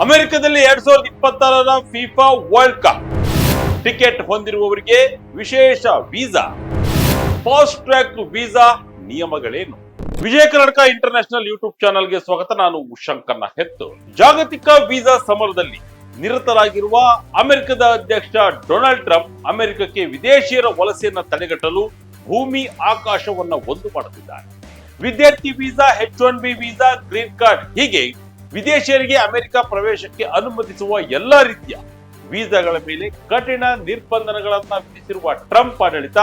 ಅಮೆರಿಕದಲ್ಲಿ ಎರಡ್ ಸಾವಿರದ ಇಪ್ಪತ್ತಾರರ ಫಿಫಾ ವರ್ಲ್ಡ್ ಕಪ್. ಟಿಕೆಟ್ ಹೊಂದಿರುವವರಿಗೆ ವಿಶೇಷ ವೀಸಾ. ಫಾಸ್ಟ್ ಟ್ರ್ಯಾಕ್ ವೀಸಾ ನಿಯಮಗಳೇನು? ವಿಜಯ ಕರ್ನಾಟಕ ಇಂಟರ್ನ್ಯಾಷನಲ್ ಯೂಟ್ಯೂಬ್ ಚಾನಲ್ಗೆ ಸ್ವಾಗತ. ನಾನು ಶಂಕರ್ನ ಹೆತ್ತು. ಜಾಗತಿಕ ವೀಸಾ ಸಮರದಲ್ಲಿ ನಿರತರಾಗಿರುವ ಅಮೆರಿಕದ ಅಧ್ಯಕ್ಷ ಡೊನಾಲ್ಡ್ ಟ್ರಂಪ್ ಅಮೆರಿಕಕ್ಕೆ ವಿದೇಶಿಯರ ವಲಸೆಯನ್ನು ತಡೆಗಟ್ಟಲು ಭೂಮಿ ಆಕಾಶವನ್ನ ಒಂದು ಮಾಡುತ್ತಿದ್ದಾರೆ ವಿದ್ಯಾರ್ಥಿ visa H one B visa, green card ಹೀಗೆ ವಿದೇಶಿಯರಿಗೆ ಅಮೆರಿಕ ಪ್ರವೇಶಕ್ಕೆ ಅನುಮತಿಸುವ ಎಲ್ಲಾ ರೀತಿಯ ವೀಸಾಗಳ ಮೇಲೆ ಕಠಿಣ ನಿರ್ಬಂಧನಗಳನ್ನು ವಿಧಿಸಿರುವ ಟ್ರಂಪ್ ಆಡಳಿತ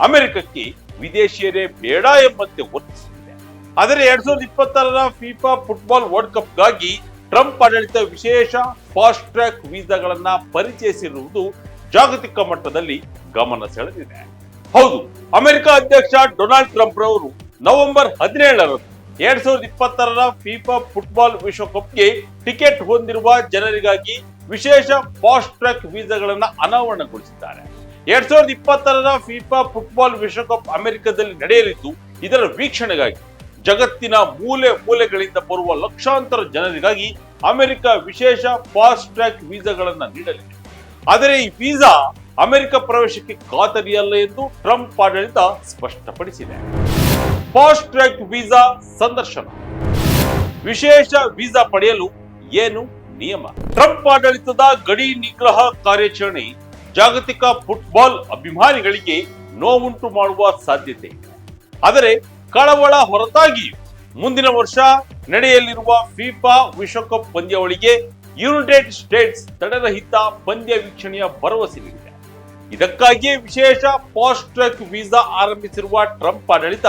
ಅಮೆರಿಕಕ್ಕೆ ವಿದೇಶಿಯರೇ ಬೇಡ ಎಂಬಂತೆ ವರ್ತಿಸುತ್ತಿದೆ. ಆದರೆ ಎರಡ್ ಸಾವಿರದ ಇಪ್ಪತ್ತಾರರ ಫಿಫಾ ಫುಟ್ಬಾಲ್ ವರ್ಲ್ಡ್ ಕಪ್ಗಾಗಿ ಟ್ರಂಪ್ ಆಡಳಿತ ವಿಶೇಷ ಫಾಸ್ಟ್ ಟ್ರ್ಯಾಕ್ ವೀಸಾಗಳನ್ನ ಪರಿಚಯಿಸಿರುವುದು ಜಾಗತಿಕ ಮಟ್ಟದಲ್ಲಿ ಗಮನ ಸೆಳೆದಿದೆ. ಹೌದು, ಅಮೆರಿಕ ಅಧ್ಯಕ್ಷ ಡೊನಾಲ್ಡ್ ಟ್ರಂಪ್ ರವರು ನವೆಂಬರ್ ಹದಿನೇಳರಂದು ಎರಡ್ ಸಾವಿರದ ಇಪ್ಪತ್ತರ ಫಿಫಾ ಫುಟ್ಬಾಲ್ ವಿಶ್ವಕಪ್ಗೆ ಟಿಕೆಟ್ ಹೊಂದಿರುವ ಜನರಿಗಾಗಿ ವಿಶೇಷ ಫಾಸ್ಟ್ ಟ್ರ್ಯಾಕ್ ವೀಸಾಗಳನ್ನು ಅನಾವರಣಗೊಳಿಸಿದ್ದಾರೆ. ಎರಡ್ ಸಾವಿರದ ಇಪ್ಪತ್ತರ ಫಿಫಾ ಫುಟ್ಬಾಲ್ ವಿಶ್ವಕಪ್ ಅಮೆರಿಕದಲ್ಲಿ ನಡೆಯಲಿದ್ದು, ಇದರ ವೀಕ್ಷಣೆಗಾಗಿ ಜಗತ್ತಿನ ಮೂಲೆ ಮೂಲೆಗಳಿಂದ ಬರುವ ಲಕ್ಷಾಂತರ ಜನರಿಗಾಗಿ ಅಮೆರಿಕ ವಿಶೇಷ ಫಾಸ್ಟ್ ಟ್ರ್ಯಾಕ್ ವೀಸಾಗಳನ್ನು ನೀಡಲಿದೆ. ಆದರೆ ಈ ವೀಸಾ ಅಮೆರಿಕ ಪ್ರವೇಶಕ್ಕೆ ಖಾತರಿಯಲ್ಲ ಎಂದು ಟ್ರಂಪ್ ಆಡಳಿತ ಸ್ಪಷ್ಟಪಡಿಸಿದೆ. ಫಾಸ್ಟ್ ಟ್ರ್ಯಾಕ್ ವೀಸಾ ಸಂದರ್ಶನ. ವಿಶೇಷ ವೀಸಾ ಪಡೆಯಲು ಏನು ನಿಯಮ? ಟ್ರಂಪ್ ಆಡಳಿತದ ಗಡಿ ನಿಗ್ರಹ ಕಾರ್ಯಾಚರಣೆ, ಜಾಗತಿಕ ಫುಟ್ಬಾಲ್ ಅಭಿಮಾನಿಗಳಿಗೆ ನೋವುಂಟು ಮಾಡುವ ಸಾಧ್ಯತೆ. ಆದರೆ ಕಳವಳ ಹೊರತಾಗಿ ಮುಂದಿನ ವರ್ಷ ನಡೆಯಲಿರುವ ಫಿಫಾ ವಿಶ್ವಕಪ್ ಪಂದ್ಯಾವಳಿಗೆ ಯುನೈಟೆಡ್ ಸ್ಟೇಟ್ಸ್ ತಡೆರಹಿತ ಪಂದ್ಯ ವೀಕ್ಷಣೆಯ ಭರವಸೆ ನೀಡಿದೆ. ಇದಕ್ಕಾಗಿಯೇ ವಿಶೇಷ ಫಾಸ್ಟ್ ಟ್ರ್ಯಾಕ್ ವೀಸಾ ಆರಂಭಿಸಿರುವ ಟ್ರಂಪ್ ಆಡಳಿತ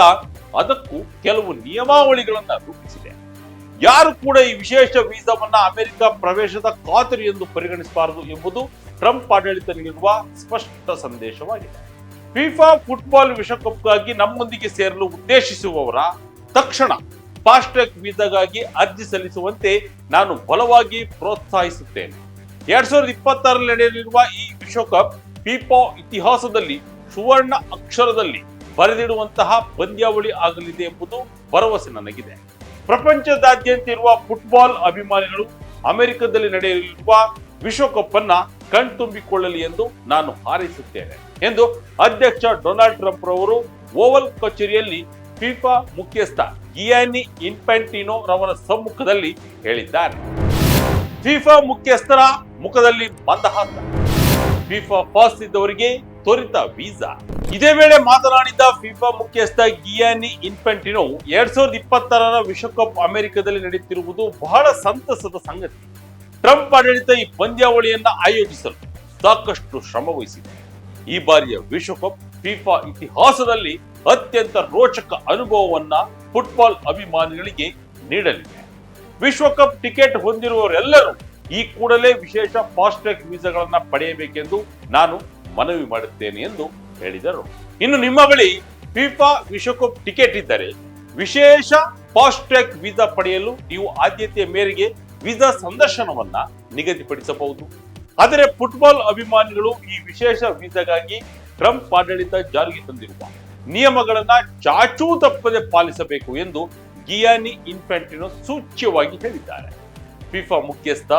ಅದಕ್ಕೂ ಕೆಲವು ನಿಯಮಾವಳಿಗಳನ್ನ ರೂಪಿಸಿದೆ. ಯಾರು ಕೂಡ ಈ ವಿಶೇಷ ವೀಸಾವನ್ನ ಅಮೆರಿಕ ಪ್ರವೇಶದ ಖಾತರಿ ಎಂದು ಪರಿಗಣಿಸಬಾರದು ಎಂಬುದು ಟ್ರಂಪ್ ಆಡಳಿತ ನೀಡುವ ಸ್ಪಷ್ಟ ಸಂದೇಶವಾಗಿದೆ. ಫಿಫಾ ಫುಟ್ಬಾಲ್ ವಿಶ್ವಕಪ್ಗಾಗಿ ನಮ್ಮೊಂದಿಗೆ ಸೇರಲು ಉದ್ದೇಶಿಸುವವರ ತಕ್ಷಣ ಫಾಸ್ಟ್ ಟ್ರ್ಯಾಕ್ ವೀಸಾಗಾಗಿ ಅರ್ಜಿ ಸಲ್ಲಿಸುವಂತೆ ನಾನು ಬಲವಾಗಿ ಪ್ರೋತ್ಸಾಹಿಸುತ್ತೇನೆ. ಎರಡ್ ಸಾವಿರದ ಇಪ್ಪತ್ತಾರಲ್ಲಿ ನಡೆಯಲಿರುವ ಈ ವಿಶ್ವಕಪ್ ಫಿಫಾ ಇತಿಹಾಸದಲ್ಲಿ ಸುವರ್ಣ ಅಕ್ಷರದಲ್ಲಿ ಬರೆದಿಡುವಂತಹ ಪಂದ್ಯಾವಳಿ ಆಗಲಿದೆ ಎಂಬುದು ಭರವಸೆ ನನಗಿದೆ. ಪ್ರಪಂಚದಾದ್ಯಂತ ಇರುವ ಫುಟ್ಬಾಲ್ ಅಭಿಮಾನಿಗಳು ಅಮೆರಿಕದಲ್ಲಿ ನಡೆಯಲಿರುವ ವಿಶ್ವಕಪ್ ಅನ್ನ ಕಣ್ತುಂಬಿಕೊಳ್ಳಲಿ ಎಂದು ನಾನು ಹಾರೈಸುತ್ತೇನೆ ಎಂದು ಅಧ್ಯಕ್ಷ ಡೊನಾಲ್ಡ್ ಟ್ರಂಪ್ ರವರು ಓವಲ್ ಕಚೇರಿಯಲ್ಲಿ ಫಿಫಾ ಮುಖ್ಯಸ್ಥ ಗಿಯಾನಿ ಇನ್ಫ್ಯಾಂಟಿನೋ ರವರ ಸಮ್ಮುಖದಲ್ಲಿ ಹೇಳಿದ್ದಾರೆ. ಫಿಫಾ ಮುಖ್ಯಸ್ಥರ ಮುಖದಲ್ಲಿ ಮಂದಹಾಸ ಫಿಫಾ ಪಾಸ್ ಇದ್ದವರಿಗೆ ತ್ವರಿತ ವೀಸಾ. ಇದೇ ವೇಳೆ ಮಾತನಾಡಿದ ಫಿಫಾ ಮುಖ್ಯಸ್ಥ ಗಿಯಾನಿ ಇನ್ಫೆಂಟಿನೋ ಎರಡ್ ಸಾವಿರದ ಇಪ್ಪತ್ತಾರರ ವಿಶ್ವಕಪ್ ಅಮೆರಿಕದಲ್ಲಿ ನಡೆಯುತ್ತಿರುವುದು ಬಹಳ ಸಂತಸದ ಸಂಗತಿ. ಟ್ರಂಪ್ ಆಡಳಿತ ಈ ಪಂದ್ಯಾವಳಿಯನ್ನ ಆಯೋಜಿಸಲು ಸಾಕಷ್ಟು ಶ್ರಮ ವಹಿಸಿದೆ ಈ ಬಾರಿಯ ವಿಶ್ವಕಪ್ ಫಿಫಾ ಇತಿಹಾಸದಲ್ಲಿ ಅತ್ಯಂತ ರೋಚಕ ಅನುಭವವನ್ನ ಫುಟ್ಬಾಲ್ ಅಭಿಮಾನಿಗಳಿಗೆ ನೀಡಲಿದೆ. ವಿಶ್ವಕಪ್ ಟಿಕೆಟ್ ಹೊಂದಿರುವವರೆಲ್ಲರೂ ಈ ಕೂಡಲೇ ವಿಶೇಷ ಫಾಸ್ಟ್ ಟ್ರ್ಯಾಕ್ ವೀಸಾಗಳನ್ನ ಪಡೆಯಬೇಕೆಂದು ನಾನು ಮನವಿ ಮಾಡುತ್ತೇನೆ ಎಂದು ಹೇಳಿದರು. ಇನ್ನು ನಿಮ್ಮ ಬಳಿ ಫಿಫಾ ವಿಶ್ವಕಪ್ ಟಿಕೆಟ್ ಇದ್ದರೆ ವಿಶೇಷ ಫಾಸ್ಟ್ ಟ್ರ್ಯಾಕ್ ವೀಸಾ ಪಡೆಯಲು ನೀವು ಆದ್ಯತೆಯ ಮೇರೆಗೆ ವೀಸಾ ಸಂದರ್ಶನವನ್ನ ನಿಗದಿಪಡಿಸಬಹುದು. ಆದರೆ ಫುಟ್ಬಾಲ್ ಅಭಿಮಾನಿಗಳು ಈ ವಿಶೇಷ ವೀಸಾಗಾಗಿ ಟ್ರಂಪ್ ಆಡಳಿತ ಜಾರಿಗೆ ತಂದಿರುವ ನಿಯಮಗಳನ್ನ ಚಾಚೂ ತಪ್ಪದೆ ಪಾಲಿಸಬೇಕು ಎಂದು ಗಿಯಾನಿ ಇನ್ಫ್ಯಾಂಟಿನೋ ಸೂಚ್ಯವಾಗಿ ಹೇಳಿದ್ದಾರೆ. ಫಿಫಾ ಮುಖ್ಯಸ್ಥ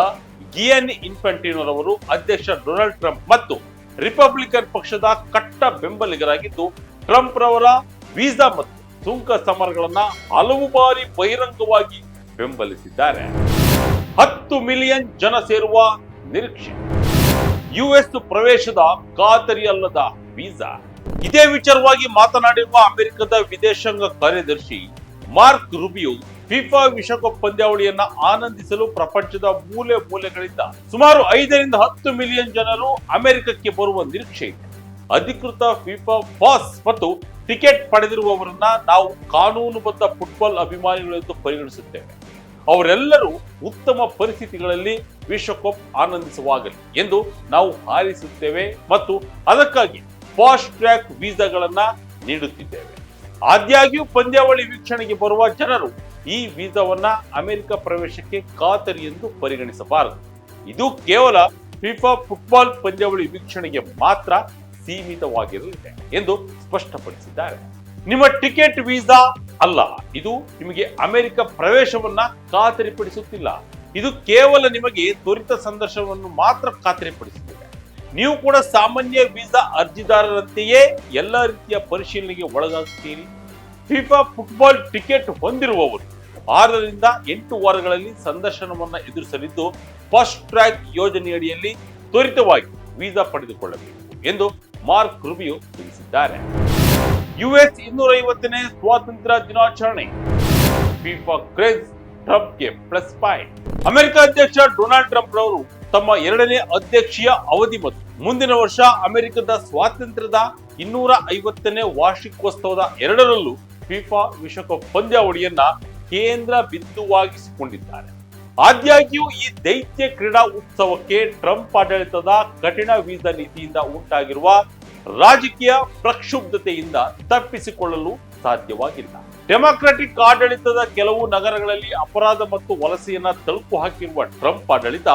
ಗಿಯಾನಿ ಇನ್ಫ್ಯಾಂಟಿನೋರವರು ಅಧ್ಯಕ್ಷ ಡೊನಾಲ್ಡ್ ಟ್ರಂಪ್ ಮತ್ತು ರಿಪಬ್ಲಿಕನ್ ಪಕ್ಷದ ಕಟ್ಟ ಬೆಂಬಲಿಗರಾಗಿದ್ದು ಟ್ರಂಪ್ ರವರ ವೀಸಾ ಮತ್ತು ಸುಂಕ ಸಮರಗಳನ್ನ ಹಲವು ಬಾರಿ ಬಹಿರಂಗವಾಗಿ ಬೆಂಬಲಿಸಿದ್ದಾರೆ. ಹತ್ತು ಮಿಲಿಯನ್ ಜನ ಸೇರುವ ನಿರೀಕ್ಷೆ. ಯುಎಸ್ ಪ್ರವೇಶದ ಖಾತರಿಯಲ್ಲದ ವೀಸಾ. ಇದೇ ವಿಚಾರವಾಗಿ ಮಾತನಾಡಿರುವ ಅಮೆರಿಕದ ವಿದೇಶಾಂಗ ಕಾರ್ಯದರ್ಶಿ ಮಾರ್ಕ್ ರುಬಿಯೋ ಫಿಫಾ ವಿಶ್ವಕಪ್ ಪಂದ್ಯಾವಳಿಯನ್ನ ಆನಂದಿಸಲು ಪ್ರಪಂಚದ ಮೂಲೆ ಮೂಲೆಗಳಿಂದ ಸುಮಾರು ಐದರಿಂದ ಹತ್ತು ಮಿಲಿಯನ್ ಜನರು ಅಮೆರಿಕಕ್ಕೆ ಬರುವ ನಿರೀಕ್ಷೆ ಇದೆ. ಅಧಿಕೃತ ಫಿಫಾ ಪಾಸ್ ಮತ್ತು ಟಿಕೆಟ್ ಪಡೆದಿರುವವರನ್ನ ನಾವು ಕಾನೂನುಬದ್ಧ ಫುಟ್ಬಾಲ್ ಅಭಿಮಾನಿಗಳು ಎಂದು ಪರಿಗಣಿಸುತ್ತೇವೆ. ಅವರೆಲ್ಲರೂ ಉತ್ತಮ ಪರಿಸ್ಥಿತಿಗಳಲ್ಲಿ ವಿಶ್ವಕಪ್ ಆನಂದಿಸುವಾಗಲಿ ಎಂದು ನಾವು ಹಾರಿಸುತ್ತೇವೆ ಮತ್ತು ಅದಕ್ಕಾಗಿ ಫಾಸ್ಟ್ ಟ್ರ್ಯಾಕ್ ವೀಸಾಗಳನ್ನ ನೀಡುತ್ತಿದ್ದೇವೆ. ಆದ್ಯಾಗ್ಯೂ ಪಂದ್ಯಾವಳಿ ವೀಕ್ಷಣೆಗೆ ಬರುವ ಜನರು ಈ ವೀಸಾವನ್ನ ಅಮೆರಿಕ ಪ್ರವೇಶಕ್ಕೆ ಖಾತರಿ ಎಂದು ಪರಿಗಣಿಸಬಾರದು. ಇದು ಕೇವಲ ಫಿಫಾ ಫುಟ್ಬಾಲ್ ಪಂದ್ಯಾವಳಿ ವೀಕ್ಷಣೆಗೆ ಮಾತ್ರ ಸೀಮಿತವಾಗಿರಲಿದೆ ಎಂದು ಸ್ಪಷ್ಟಪಡಿಸಿದ್ದಾರೆ. ನಿಮ್ಮ ಟಿಕೆಟ್ ವೀಸಾ ಅಲ್ಲ, ಇದು ನಿಮಗೆ ಅಮೆರಿಕ ಪ್ರವೇಶವನ್ನ ಖಾತರಿಪಡಿಸುತ್ತಿಲ್ಲ. ಇದು ಕೇವಲ ನಿಮಗೆ ತ್ವರಿತ ಸಂದರ್ಶನವನ್ನು ಮಾತ್ರ ಖಾತರಿಪಡಿಸುತ್ತಿದೆ. ನೀವು ಕೂಡ ಸಾಮಾನ್ಯ ವೀಸಾ ಅರ್ಜಿದಾರರಂತೆಯೇ ಎಲ್ಲ ರೀತಿಯ ಪರಿಶೀಲನೆಗೆ ಒಳಗಾಗುತ್ತೀರಿ. ಫಿಫಾ ಫುಟ್ಬಾಲ್ ಟಿಕೆಟ್ ಹೊಂದಿರುವವರು. ಆರರಿಂದ ಎಂಟು ವಾರಗಳಲ್ಲಿ ಸಂದರ್ಶನವನ್ನು ಎದುರಿಸಲಿದ್ದು, ಫಸ್ಟ್ ಟ್ರ್ಯಾಕ್ ಯೋಜನೆಯಡಿಯಲ್ಲಿ ತ್ವರಿತವಾಗಿ ವೀಸಾ ಪಡೆದುಕೊಳ್ಳಬೇಕು ಎಂದು ಮಾರ್ಕ್ ರುಬಿಯೋ ತಿಳಿಸಿದ್ದಾರೆ. ಯುಎಸ್ ಇನ್ನೂರ ಐವತ್ತನೇ ಸ್ವಾತಂತ್ರ್ಯ ದಿನಾಚರಣೆ. ಫಿಫಾ ಕ್ರೇಜ್ ಟ್ರಂಪ್ಗೆ ಪ್ಲಸ್ ಪಾಯಿಂಟ್. ಅಮೆರಿಕ ಅಧ್ಯಕ್ಷ ಡೊನಾಲ್ಡ್ ಟ್ರಂಪ್ ರವರು ತಮ್ಮ ಎರಡನೇ ಅಧ್ಯಕ್ಷೀಯ ಅವಧಿ ಮತ್ತು ಮುಂದಿನ ವರ್ಷ ಅಮೆರಿಕದ ಸ್ವಾತಂತ್ರ್ಯದ ಇನ್ನೂರ ಐವತ್ತನೇ ವಾರ್ಷಿಕೋತ್ಸವದ ಎರಡರಲ್ಲೂ ಫಿಫಾ ವಿಶ್ವಕಪ್ ಪಂದ್ಯಾವಳಿಯನ್ನ ಕೇಂದ್ರ ಬಿಂದುವಾಗಿಸಿಕೊಂಡಿದ್ದಾರೆ. ಆದಾಗ್ಯೂ ಈ ದೈತ್ಯ ಕ್ರೀಡಾ ಉತ್ಸವಕ್ಕೆ ಟ್ರಂಪ್ ಆಡಳಿತದ ಕಠಿಣ ವೀಸಾ ನೀತಿಯಿಂದ ಉಂಟಾಗಿರುವ ರಾಜಕೀಯ ಪ್ರಕ್ಷುಬ್ಧತೆಯಿಂದ ತಪ್ಪಿಸಿಕೊಳ್ಳಲು ಸಾಧ್ಯವಾಗಿಲ್ಲ. ಡೆಮಾಕ್ರೆಟಿಕ್ ಆಡಳಿತದ ಕೆಲವು ನಗರಗಳಲ್ಲಿ ಅಪರಾಧ ಮತ್ತು ವಲಸೆಯನ್ನ ತಳುಕು ಹಾಕಿರುವ ಟ್ರಂಪ್ ಆಡಳಿತ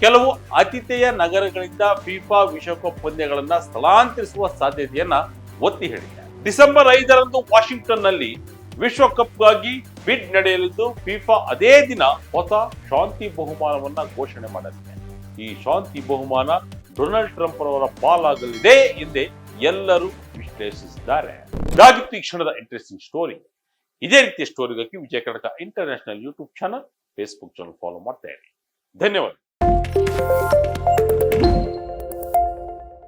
ಕೆಲವು ಆತಿಥೇಯ ನಗರಗಳಿಂದ ಫಿಫಾ ವಿಶ್ವಕಪ್ ಪಂದ್ಯಗಳನ್ನ ಸ್ಥಳಾಂತರಿಸುವ ಸಾಧ್ಯತೆಯನ್ನ ಒತ್ತಿ ಹೇಳಿದೆ. ಡಿಸೆಂಬರ್ ಐದರಂದು ವಾಷಿಂಗ್ಟನ್ನಲ್ಲಿ ವಿಶ್ವಕಪ್ಗಾಗಿ ಬಿಡ್ ನಡೆಯಲಿದ್ದು, ಫಿಫಾ ಅದೇ ದಿನ ಹೊಸ ಶಾಂತಿ ಬಹುಮಾನವನ್ನ ಘೋಷಣೆ ಮಾಡಲಿದೆ ಈ ಶಾಂತಿ ಬಹುಮಾನ ಡೊನಾಲ್ಡ್ ಟ್ರಂಪ್ ಅವರ ಪಾಲಾಗಲಿದೆ ಎಂದೇ ಎಲ್ಲರೂ ವಿಶ್ಲೇಷಿಸಿದ್ದಾರೆ. ಇದಾಗಿತ್ತು ಈ ಕ್ಷಣದ ಇಂಟ್ರೆಸ್ಟಿಂಗ್ ಸ್ಟೋರಿ. ಇದೇ ರೀತಿಯ ಸ್ಟೋರಿಗಾಗಿ Vijaya Karnataka international YouTube channel, Facebook channel follow ಮಾಡ್ತಾ ಇರಿ. ಧನ್ಯವಾದ.